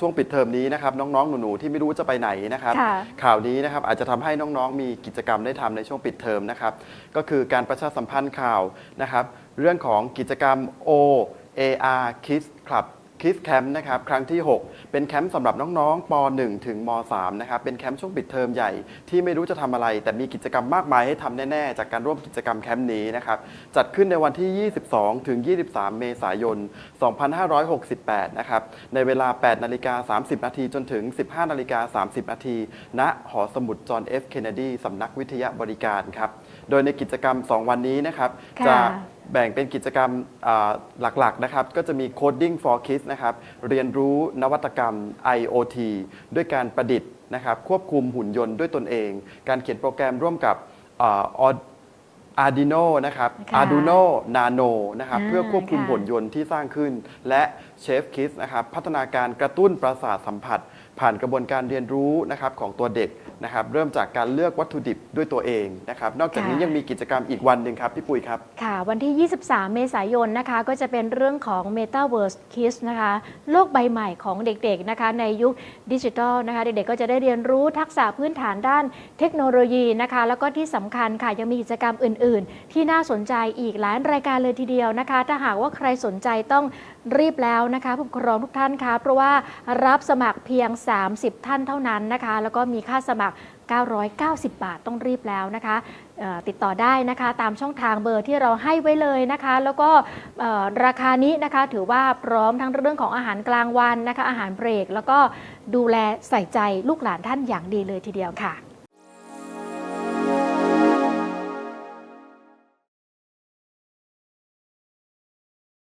ช่วงปิดเทอมนี้นะครับน้องๆ หนูๆ ที่ไม่รู้จะไปไหนนะครับ ค่ะ ข่าวนี้นะครับอาจจะทำให้น้องๆ มีกิจกรรมได้ทำในช่วงปิดเทอมนะครับ ก็คือการประชาสัมพันธ์ข่าวนะครับ เรื่องของกิจกรรม O AR Kids Club Kids Camp นะครับครั้งที่ 6 เป็นแคมป์สำหรับน้องๆป .1 ถึงม .3 นะครับเป็นแคมป์ช่วงปิดเทอมใหญ่ ที่ไม่รู้จะทำอะไร แต่มีกิจกรรมมากมายให้ทำแน่ๆ จากการร่วมกิจกรรมแคมป์นี้นะครับจัดขึ้นในวันที่ 22 ถึง 23 เมษายน 2568 นะครับในเวลา 8 นาฬิกา 30 นาทีจนถึง 15 นาฬิกา 30 นาทีณหอสมุดจอห์น F. Kennedy สำนักวิทยาบริการครับโดยในกิจกรรม 2 วันนี้นะครับค่ะจะ แบ่งเป็นกิจกรรมอ่าหลักๆนะครับก็จะมี Coding for Kids นะครับเรียนรู้นวัตกรรม IoT ด้วยการประดิษฐ์นะครับควบคุมหุ่นยนต์ด้วยตนเอง การเขียนโปรแกรมร่วมกับอ่า Arduino นะครับค่ะ Arduino Nano นะครับอ่าเพื่อควบคุมค่ะหุ่นยนต์ที่สร้างขึ้น และเชฟคิสนะครับพัฒนาการกระตุ้นประสาทสัมผัส ผ่านกระบวนการเรียนรู้นะครับของตัวเด็ก นะครับเริ่มจากการเลือกวัตถุดิบด้วยตัวเองนะครับนอกจากนี้ค่ะยังมีกิจกรรมอีกวันหนึ่งครับพี่ปุ้ยครับค่ะ วันที่ 23 เมษายนนะคะก็จะเป็นเรื่องของ Metaverse Kids นะคะโลกใบใหม่ของเด็กๆนะคะในยุคดิจิทัลนะคะเด็กๆก็จะได้เรียนรู้ทักษะพื้นฐานด้านเทคโนโลยีนะคะแล้วก็ที่สำคัญค่ะยังมีกิจกรรมอื่น ๆ ที่น่าสนใจอีกหลายรายการเลยทีเดียวนะคะ ถ้าหากว่าใครสนใจต้องรีบแล้วนะคะผู้ปกครองทุกท่านคะเพราะว่ารับสมัครเพียง 30 ท่านเท่านั้นนะคะ แล้วก็มีค่าสมัคร990 บาทต้องรีบแล้วนะคะ ติดต่อได้นะคะตามช่องทางเบอร์ที่เราให้ไว้เลยนะคะ แล้วก็ราคานี้นะคะถือว่าพร้อมทั้งเรื่องของอาหารกลางวันนะคะ อาหารเบรก แล้วก็ดูแลใส่ใจลูกหลานท่านอย่างดีเลยทีเดียวค่ะ